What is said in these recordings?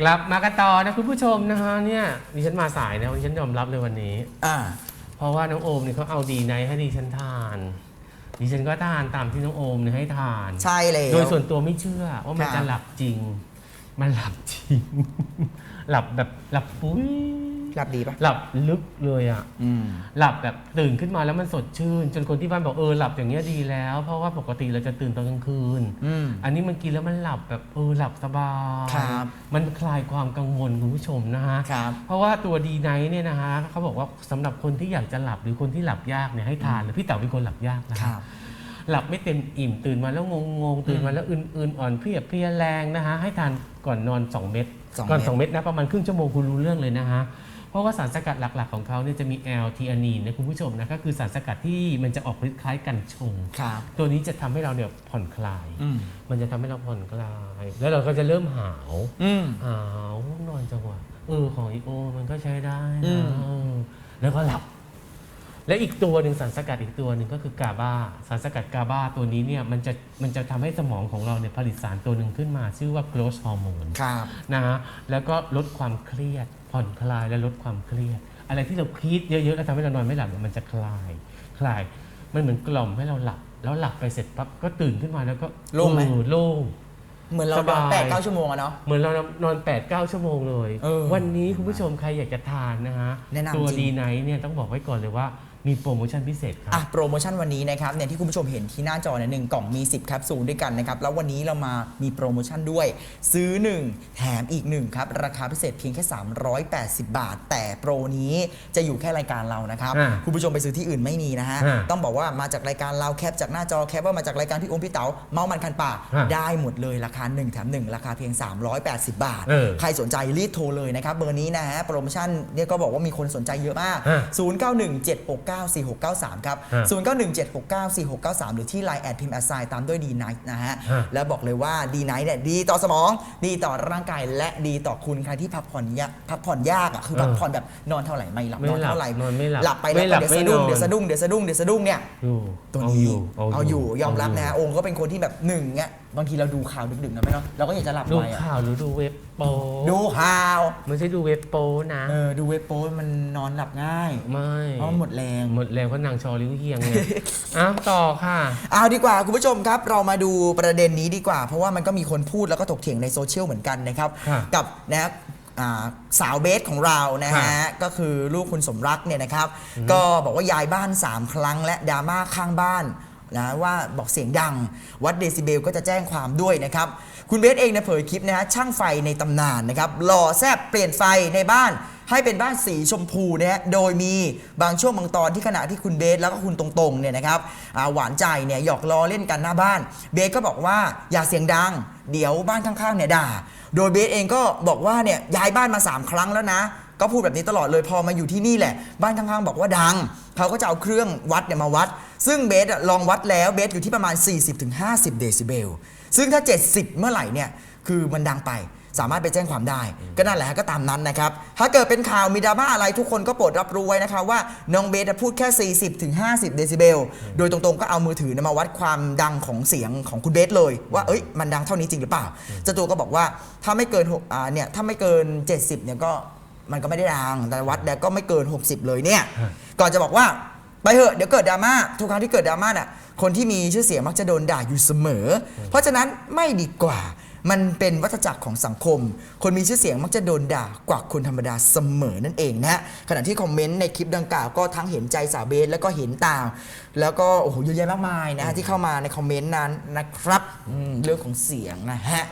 กลับมากันต่อนะคุณผู้ชมนะฮะเนี่ยดิฉันมาสายนะดิฉันยอมรับเลยวันนี้ อ่า เพราะว่าน้องโอมเนี่ยเขาเอาดีไนท์ให้ดิฉันทาน ดิฉันก็ทานตามที่น้องโอมเนี่ยให้ทาน ใช่เลย โดยส่วนตัวไม่เชื่อว่ามันครัจะบหลับจริง มันหลับจริง หลับแบบหลับปุ้ย หลับดีปะหลับลึกเลยอะอืม หลับแบบตื่นขึ้นมาแล้วมันสดชื่น จนคนที่บ้านบอกเออหลับอย่างเงี้ยดีแล้ว เพราะว่าปกติเราจะตื่นตอนกลางคืน อืม อันนี้มันกินแล้วมันหลับแบบเออหลับสบายครับมันคลายความกังวลคุณผู้ชมนะฮะครับเพราะว่าตัวดีไนท์เนี่ยนะฮะเขาบอกว่าสำหรับคนที่อยากจะหลับหรือคนที่หลับยากเนี่ยให้ทานเลยพี่เต๋าเป็นคนหลับยากนะคครัรับบหลับไม่เต็มอิ่มตื่นมาแล้วงงงๆตื่นมาแล้วอื่นๆ อ่อนเพลียเพลียแรงนะฮะให้ทานก่อนนอน 2 เม็ดสองก่อน เม็ด 2 เม็ดนะประมาณครึ่งชั่วโมงคุณรู้เรื่องเลยนะฮะ เพราะว่าสารสกัดหลัก ๆ ของเขาเนี่ยจะมีแอลทีอานีนนะคุณผู้ชมนะก็คือสารสกัดที่มันจะออกฤทธิ์คล้ายกันชง ครับ ตัวนี้จะทำให้เราเนี่ยผ่อนคลาย อืม มันจะทำให้เราผ่อนคลาย แล้วเราก็จะเริ่มหาวอืม หาวนอนจังหวะเออของอีโอ มันก็ใช้ได้อืนะม เออแล้วก็หลับ และอีกตัวหนึ่งสารสกัดอีกตัวหนึ่งก็คือกาบาสารสกัดกาบาตัวนี้เนี่ยมันจะมันจะทำให้สมองของเราเนี่ยผลิตสารตัวหนึ่งขึ้นมา ชื่อว่า growth hormone ครับ นะฮะแล้วก็ลดความเครียด ผ่อนคลายและลดความเครียด อะไรที่เราคิดเยอะๆแล้วทำให้เรานอนไม่หลับเนี่ยมันจะคลาย คลาย มันเหมือนกล่อมให้เราหลับ แล้วหลับไปเสร็จปั๊บก็ตื่นขึ้นมาแล้วก็โล่งไหม เออโล่ง เหมือนเราสนบาอยนแปดเก้าชั่วโมงอะเนาะ เหมือนเรานอน8ปดเก้าชั่วโมงเลย เออวันนี้คุณผู้ชมใครอยากจะทานนะฮะ แนะนำตัวจริง ดีไนท์เนี่ยต้องบอกไว้ก่อนเลยว่า มีโปรโมชั่นพิเศษครัอะบโปรโมชั่นวันนี้นะครับเนี่ยที่คุณผู้ชมเห็นที่หน้าจอเนี่ยหนึ่งกล่องมี 10แคปซูลด้วยกันนะครับ แล้ววันนี้เรามามีโปรโมชั่นด้วย ซื้อ 1 แถมอีก 1 ครับ ราคาพิเศษเพียงแค่ 380 บาท แต่โปรนี้จะอยู่แค่รายการเรานะครับ อ่าคุณผู้ชมไปซื้อที่อื่นไม่มีนะฮะ อ่าต้องบอกว่ามาจากรายการเราแคปจากหน้าจอแคปว่ามาจากรายการพี่อมพี่เต๋าเมามันคันปากอ่าได้หมดเลยราคา 1 แถม 1 ราคาเพียง 380 บาท เออใครสนใจรีบโทรเลยนะครับเบอร์นี้นะฮะโปรโมชั่นเนี่ยก็บอกว่ามีคนสนใจเยอะมาก อ่า0917694693 ครับ ฮะ0917694693 หรือที่ Line แอดพิมพ์แอสไซตามด้วยดีไนท์นะฮะ ฮะ แล้วบอกเลยว่าดีไนท์เนี่ยดีต่อสมอง ดีต่อร่างกายและดีต่อคุณใครที่พักผ่อนยากพักผ่อนยากอะคือพักผ่อนแบบนอนเท่าไหร่ไม่หลับไม่นอนหลับเท่าไหร่นอนไม่หลับหลับไปแล้วไม่หลับเดี๋ยวสะดุ้งไม่นอน เดี๋ยวสะดุ้งเดี๋ยวสะดุ้งเดี๋ยวสะดุ้งเนี่ย อยู่ตัวเอานี้อยู่เอาอยู่ยอมรับนะฮะโองค์ก็เป็นคนที่แบบหนึ่งเนี่ย บางทีเราดูข่าวดึกๆนะไม่เนาะเราก็อยากจะหลับดูไปอะข่าวหรือดูเว็บโปดูข่าวไม่ใช่ดูเว็บโปนะ เออดูเว็บโป้มันนอนหลับง่ายไม่เพราะมันหมดแรง หมดแรงเพราะนางชอริ้วเฮียงไง อ้าวต่อค่ะ เอาดีกว่าคุณผู้ชมครับ เรามาดูประเด็นนี้ดีกว่า เพราะว่ามันก็มีคนพูดแล้วก็ถกเถียงในโซเชียลเหมือนกันนะครับครับกับนะอ่าสาวเบสของเรานะครัฮะบก็คือลูกคุณสมรักเนี่ยนะครับ ก็บอกว่าย้ายบ้าน 3 ครั้งและดราม่าข้างบ้าน นะว่าบอกเสียงดัง วัดเดซิเบลก็จะแจ้งความด้วยนะครับ คุณเบสเองนะเผยคลิปนะฮะช่างไฟในตำนานนะครับหล่อแซบเปลี่ยนไฟในบ้าน ให้เป็นบ้านสีชมพูนะฮะโดยมีบางช่วงบางตอนที่ขณะที่คุณเบสแล้วก็คุณตรงๆเนี่ยนะครับหวานใจเนี่ยหยอกล้อเล่นกันหน้าบ้าน เบสก็บอกว่าอย่าเสียงดัง เดี๋ยวบ้านข้างๆเนี่ยด่า โดยเบสเองก็บอกว่าเนี่ยย้ายบ้านมา 3 ครั้งแล้วนะ ก็พูดแบบนี้ตลอดเลยพอมาอยู่ที่นี่แหละ บ้านข้างๆบอกว่าดัง เขาก็จะเอาเครื่องวัดเนี่ยมาวัด ซึ่งเบสอะลองวัดแล้วเบสอยู่ที่ประมาณ 40-50 เดซิเบล ซึ่งถ้า 70 เมื่อไหร่เนี่ยคือมันดังไปสามารถไปแจ้งความได้ ก็นั่นแหละฮะก็ตามนั้นนะครับ ถ้าเกิดเป็นข่าวมีดราม่าอะไรทุกคนก็โปรดรับรู้ไว้นะครับว่าน้องเบสอะพูดแค่ 40ถึง50 เดซิเบล โดยตรงๆก็เอามือถือเนี่ยมาวัดความดังของเสียงของคุณเบสเลย ว่าเอ้ยมันดังเท่านี้จริงหรือเปล่าเจ้าตัวก็บอกว่าถ้าไม่เกินหกอ่าเนี่ยถ้าไม่เกิน 70เนี่ยก็ มันก็ไม่ได้ดังแต่วัดแล้วก็ไม่เกิน 60 เลยเนี่ยฮะก่อนจะบอกว่าไปเถอะเดี๋ยวเกิดดราม่าทุกครั้งที่เกิดดราม่าน่ะคนที่มีชื่อเสียงมักจะโดนด่าอยู่เสมอ เพราะฉะนั้นไม่ดีกว่า มันเป็นวัฏจักรของสังคม คนมีชื่อเสียงมักจะโดนด่ากว่าคนธรรมดาเสมอนั่นเองนะฮะขณะที่คอมเมนต์ในคลิปดังกล่าวก็ทั้งเห็นใจสาวเบสแล้วก็เห็นตาม แล้วก็โอ้โหเยอะแยะมากมายนะฮะที่เข้ามาในคอมเมนต์นั้นนะครับอืมเรื่องของเสียงนะฮะ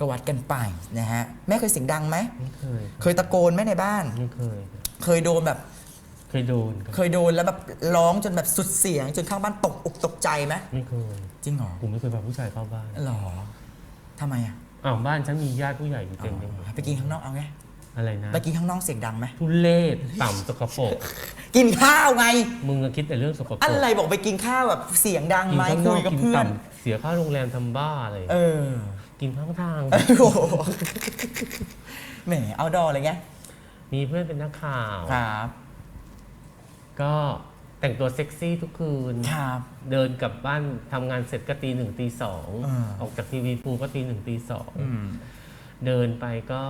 ก็วัดกันไปนะฮะแม่เคยเสียงดังไหมไม่เคยเคยตะโกนไหมในบ้าน ไม่เคย เคยโดนแบบ เคยโดนครับเคยโดนแล้วแบบร้องจนแบบสุดเสียง จนข้างบ้านตกอกตกใจไหมไม่เคยจริงเหรอผมไม่เคยพาผู้ชายเข้าบ้านหรอทำไมอะอ้าวบ้านฉันมีญาติผู้ใหญ่อยู่เต็มไปหมดไปกินข้างนอกเอาไงอะไรนะไปกินข้างนอกเสียงดังไหมทุเลศต่ำสกปรกกินข้าวไง มึงอะคิดแต่เรื่องสกปรกอะไรบอกไปกินข้าวแบบเสียงดังกินไหมข้างนคุอยกกับกินเพื่อน ต่ำเสียค่าโรงแรมทำบ้าอะไร เออ กินข้างทาง โอ้โหแหมเอาดออะไรเงี้ยมีเพื่อนเป็นนักข่าว ครับ ก็แต่งตัวเซ็กซี่ทุกคืน ครับ เดินกลับบ้านทำงานเสร็จก็ตีหนึ่งตีสองอ่า ออกจากทีวีปูก็ตีหนึ่งตีสอง อืม เดินไปก็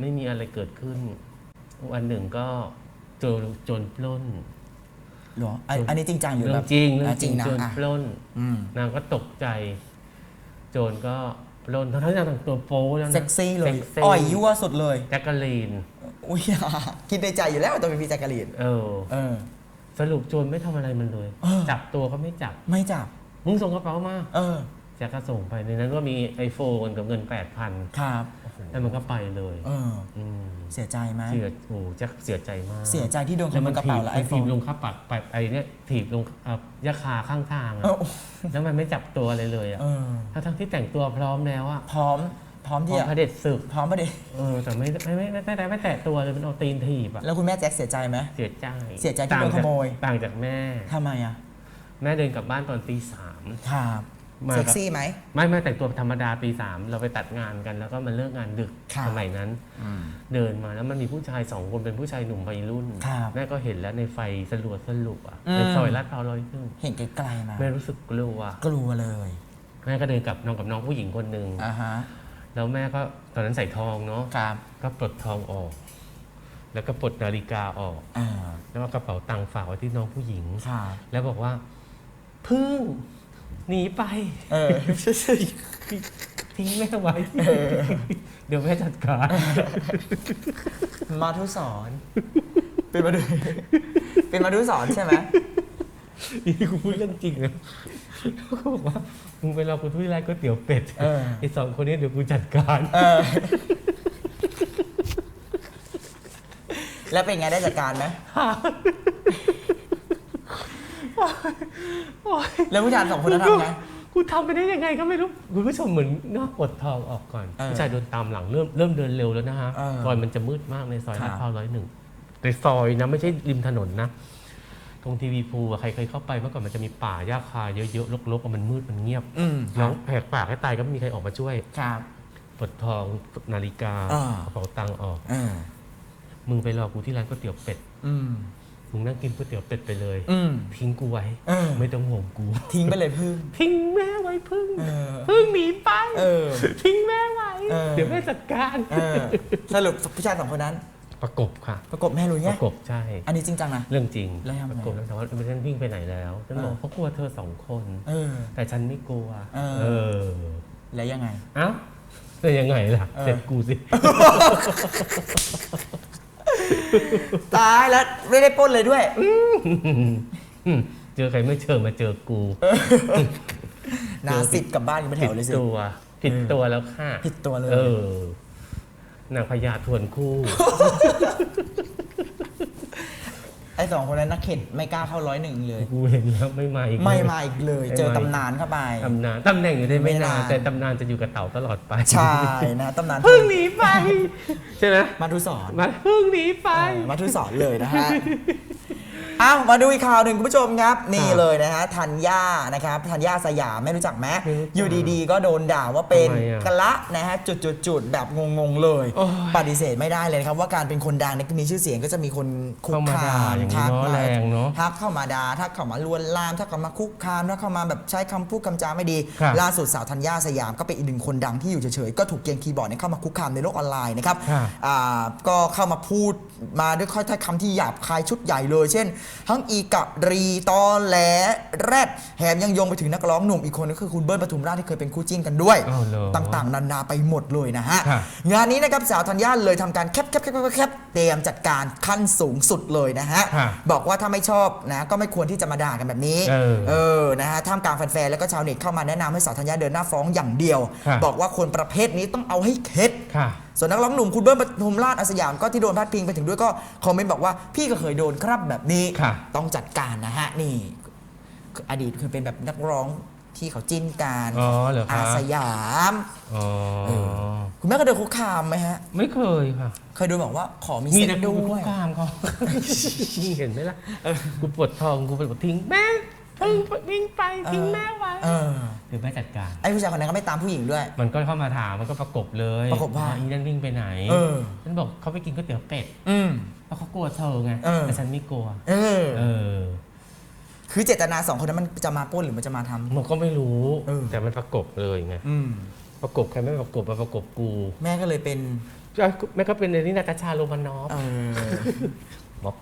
ไม่มีอะไรเกิดขึ้น วันหนึ่งก็โจรโจรปล้นเหรออันอันนี้จริงจังอยู่เรื่แบองบจริงเรื่ออะงจริงนะโจรอะปล้น อืม นางก็ตกใจ โจรก็ ปล้นทั้งที่นางแต่งตัวโป๊แล้วนะ เซ็กซี่เลยซ็กซี่ อ่อยยั่วสุดเลย แจ็คกะลีน อุ้ยคิดในใจอยู่แล้วว่าตัวเป็นพี่แจ็คกะลีนเออ เออ สรุปโจรไม่ทำอะไรมันเลย เออ จับตัวก็ไม่จับ ไม่จับ มึงส่งกระเป๋ามา เออ แจ็คก็ส่งไปในนั้นก็มีไอโฟนกับเงิน 8,000ครับ แล้วมันก็ไปเลยเอออืมเสียใจไหมเสียโอ้แจ็คเสียใจมากเสียใจที่โดนขแล้วโมมัยนกระถีเป๋าบและไอมันโฟถีน บลงข้าปัดไปไอเนี่ยถีบลงอะยาคาข้างทางอะเออแล้วมันไม่จับตัวอะไรเลยอะเออทั้งๆที่แต่งตัวพร้อมแล้วอะพร้อม พร้อมพร้ที่อมจะพระเด็จศึก พร้อมประเดี๋ยวเออแต่ไม่ไม่ไม่ไม่ไม่แต่ไม่แตะตัวเลยมันเอาตีนถีบอะแล้วคุณแม่แจ็คเสียใจไหม เสียใจเสียใจที่โดนขโมย ต่างจากแม่ ทำไมอะแม่เดินกลับบ้านตอนตีสามครับ มาเซ็กกับซี่ไหม ไม่ไม่แต่งตัวธรรมดาปีสามเราไปตัดงานกันแล้วก็มาเลิกงานดึกครับ สมัยนั้นเดินมาแล้วมันมีผู้ชายสองคนเป็นผู้ชายหนุ่มวัยรุ่นครับแม่ก็เห็นแล้วในไฟสลัวสลัวๆอะอืม ในซอยลาดพร้าวร้อยครึ่งเห็นไกลๆมาแม่รู้สึกกลัวกลัวเลยแม่ก็เดินกับน้องกับน้องผู้หญิงคนหนึ่งอ่าฮะแล้วแม่ก็ตอนนั้นใส่ทองเนาะครับก็ปลดทองออก แล้วก็ปลดนาฬิกาออก อ่าแล้วก็กระเป๋าตังค์ฝากไว้ที่น้องผู้หญิง ครับแล้วบอกว่า พึ่ง หนีไปเออ ทิ้งแม่ไว้เดี๋ยวแม่จัดการ มาทุสอนเป็นมาดูเป็นมาดูสอนใช่ไหมนี่กูพูดเรื่องจริงนะเขาบอกว่ามึงไปรอกูที่ร้านก๋วยเตี๋ยวเป็ดเออ ไอ้สองคนนี้เดี๋ยวกูจัดการเออ แล้วเป็นไงได้จัดการไหม แล้วผู้ชายสองคนนั้นทำไง กูทำไปได้ยังไงก็ไม่รู้คุณผู้ชมเหมือนนอกปวดทองออกก่อนเออผู้ชายเดินตามหลังเริ่มเริ่มเดินเร็วแล้วนะฮะเออซอยมันจะมืดมากในซอยครับลาดพร้าวร้อยหนึ่งในซอยนะไม่ใช่ริมถนนนะตรงทีวีพูอะใครเคยเข้าไปเมื่อก่อนมันจะมีป่าหญ้าคาเยอะๆรกๆอะมันมืดมันเงียบอืมร้องแหกปากให้ตายก็ไม่มีใครออกมาช่วยครับ ปลดทองนาฬิกาอ่ากระเป๋าตังค์ออก เออมึงไปรอกูที่ร้านก๋วยเตี๋ยวเป็ด อืม มึงนั่งกินก๋วยเตี๋ยวเป็ดไปเลย อืม ทิ้งกูไว้ เออ ไม่ต้องห่วงกู ทิ้งไปเลยพึ่ง ทิ้งแม่ไว้พึ่ง เออพึ่งหนีไป เออทิ้งแม่ไว้ เออ เดี๋ยวแม่จัดการเออสรุปผู้ชายสองคนนั้น ประกบค่ะ ประกบแม่รู้ปไงระกบใช่ อันนี้จริงจังนะ เรื่องจริง แล้วยังไง ประกบแล้วแต่ว่าไม่ได้วิ่งไปไหนแล้วฉันบอกเออเขากลัวเธอสองคน เออ แต่ฉันไม่กลัว เออ เออ แล้วยังไง เอ้าจะยังไงล่ะ เออ เสร็จกูสิ ตายแล้วไม่ได้ปล้นเลยด้วย เจอใครไม่เจอมาเจอกูนาสิบกลับบ้านกันไปแถผิดวเลยสิ ตัวผิดตัวแล้วค่ะผิดตัวเลย เออนางพญาทวนคู่ ไอ้สองคนนั้นนักเข็นไม่กล้าเข้าร้อยหนึ่งเลย กูเห็นแล้วไม่มาอีกไม่เลยมาอีกเลย เจอตำนานเข้าไป ตำนานตำแหน่งอยู่ได้ไม่ไม่นานานนแต่ตำนานจะอยู่กับเต่าตลอดไปใช่นะตำนานเพิ่งหนีไป ใช่ไหมมาทุสอนมาเพิ่งหนีไปเออมาทุสอนเลยนะฮะ อ้าวมาดูอีกข่าวหนึ่งคุณผู้ชมครับ นี่เลยนะฮะธัญญานะครับธัญญาสยามไม่รู้จักไหมไม่รู้จักอยู่ดีๆ ก็โดนด่าว่าเป็นทำไมอะกะละนะฮะจุดๆๆแบบงงๆเลย โอ้ยปฏิเสธไม่ได้เลยนะครับ ว่าการเป็นคนดังเนี่ยก็มีชื่อเสียงก็จะมีคนคุกเข้ามาคาด่ามอย่างนี้ทักเนาะมาแรงเนาะทักเข้ามาด่าทักเข้ามาลวนลามทักเข้ามาคุกคามทักเข้ามาแบบใช้คำพูดคำจาไม่ดี ครับล่าสุดสาวธัญญาสยามก็เป็นอีกหนึ่งคนดังที่อยู่เฉยๆก็ถูกเกมคีย์บอร์ดเนี่ยเข้ามาคุกคามในโลกออนไลน์นะครับ ครับ อ่าก็เข้ามาพูดมาด้วยค่อยถ้อยคำที่หยาบคายชุดใหญ่เลย เช่นทั้งอีกะรีตอแหลแรดแถมยังโยงไปถึงนักร้องหนุ่มอีกคนก็คือคุณเบิ้ลปทุมราชที่เคยเป็นคู่จิ้นกันด้วยอ้าวเหรอต่างๆ นานาไปหมดเลยนะฮะครับงานนี้นะครับสาวธัญญาเลยทำการแคปแคปแคปแคปแคป เตรียมจัดการขั้นสูงสุดเลยนะฮะครับบอกว่าถ้าไม่ชอบนะก็ไม่ควรที่จะมาด่ากันแบบนี้ เออเออนะฮะท่ามกลางแฟนๆแล้วก็ชาวเน็ตเข้ามาแนะนำให้สาวธัญญาเดินหน้าฟ้องอย่างเดียวครับบอกว่าคนประเภทนี้ต้องเอาให้เข็ด ค่ะ ส่วนนักร้องหนุ่มคุณเบิ้ลปทุมราชอาสยามก็ที่โดนพาดพิงไปถึงด้วยก็คอมเมนต์บอกว่าพี่ก็เคยโดนครับแบบนี้ ค่ะ ต้องจัดการนะฮะ นี่ อดีตเคยเป็นแบบนักร้อง ที่เขาจิ้นกันอ๋อเหรอคะอาสยามอ๋อเอคุณแม่ก็โดนคุกคามไหมฮะ ไม่เคยค่ะ เคยโดนบอกว่าขอมีมีเซ็กแต่กูด้คุวยกคามเขานี่เห็นไหมล่ะกูปวดท้องกูปวดทิ้งแม่ทิ้งวิ่งไปทิ้งแม่ไว้เออเดี๋ยวแม่จัดการ ไอ้ผู้ชายคนนั้นก็ไม่ตามผู้หญิงด้วย มันก็เข้ามาถามมันก็ประกบเลยประกบว่าอีนั่นวิ่งไปไหนเออ ฉันบอกเขาไปกินก๋วยเตี๋ยวเป็ดอืม เพราะเขากลัวเธอไงเออ แต่ฉันไม่กลัว เออ เออ คือเจตนาสองคนนั้นมันจะมาปล้นหรือมันจะมาทำ มันก็ไม่รู้เออ แต่มันประกบเลยไงอืมปประกบใครไม่ประกบมาประกบกูแม่ก็เลยเป็น เอ้ยแม่ก็เป็นในนี้นาตาชาโรมานอฟเออ ม็อบ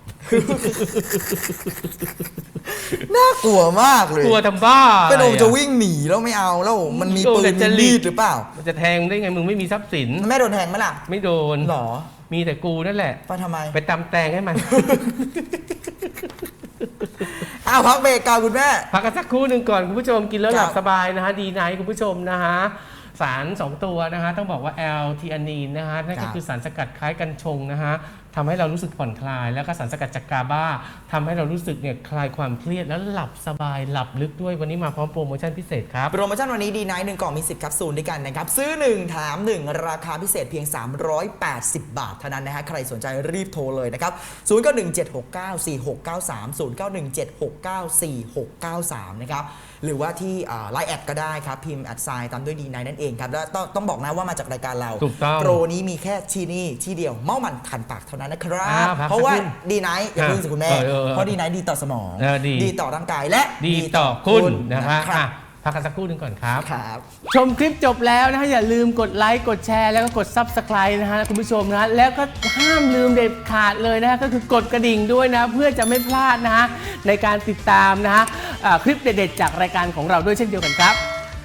น่ากลัวมากเลยกลัวทำบ้าเป็นโอไรจะวิ่งหนีแล้วไม่เอาแล้วมันมีโดนปืนแต่มีจะมีรีดดหรือเปล่า มันจะแทงได้ไงมึงไม่มีทรัพย์สิน แม่โดนแทงไหมล่ะไม่โดนหรอมีแต่กูนั่นแหละไปทำไม ไปตำแตงให้มัน อ้าวพักเบรกก่อนคุณแม่ พักกันสักครู่หนึ่งก่อนคุณผู้ชมกินแล้วหลับครับ สบายนะฮะดีไนท์คุณผู้ชมนะฮะสาร 2 ตัวนะฮะต้องบอกว่าแอลทีอานีนนะฮะนั่นครัก็บคือสารสกัดคล้ายกัญชงนะฮะ ทำให้เรารู้สึกผ่อนคลาย แล้วก็สารสกัดจากกาบาทำให้เรารู้สึกเนี่ยคลายความเครียดแล้วหลับสบายหลับลึกด้วยวันนี้มาพร้อมโปรโมชั่นพิเศษครับ โปรโมชั่นวันนี้ดีไนท์หนึ่งกล่องมี10แคปซูลด้วยกันนะครับ ซื้อ 1 แถม 1 ราคาพิเศษเพียง 380 บาท เท่านั้นนะฮะใครสนใจรีบโทรเลยนะครับ0 9 1 7 6 9 4 6 9 3 0 9 1 7 6 9 4 6 9 3 นะครับหรือว่าที่ไลน์แอดก็ได้ครับ พิมพ์แอดไซน์ตามด้วยดีไนนั่นเองครับแล้วต้องต้องบอกนะว่ามาจากรายการเราถูกต้องโปรนี้มีแค่ที่นี่ที่เดียวเมามันทันปากเท่านั้นนะครัอ่าบพักเพราะว่าสักครู่ดีไนท์อย่าเพิ่งสิคุณแม่ เออเออเออเพราะดีไนท์ดีต่อสมอง เออดี ดีต่อร่างกายและดีต่อคุณนะคะครับอะพักกันสักครู่หนึ่งก่อนครับ ครับ ชมคลิปจบแล้วนะฮะอย่าลืมกดไลค์กดแชร์แล้วก็กด Subscribe นะฮะคุณผู้ชมนะฮะแล้วก็ห้ามลืมเด็ดขาดเลยนะฮะก็คือกดกระดิ่งด้วยนะ เพื่อจะไม่พลาดนะฮะในการติดตามนะฮะอ่าคลิปเด็ดๆจากรายการของเราด้วยเช่นเดียวกันครับ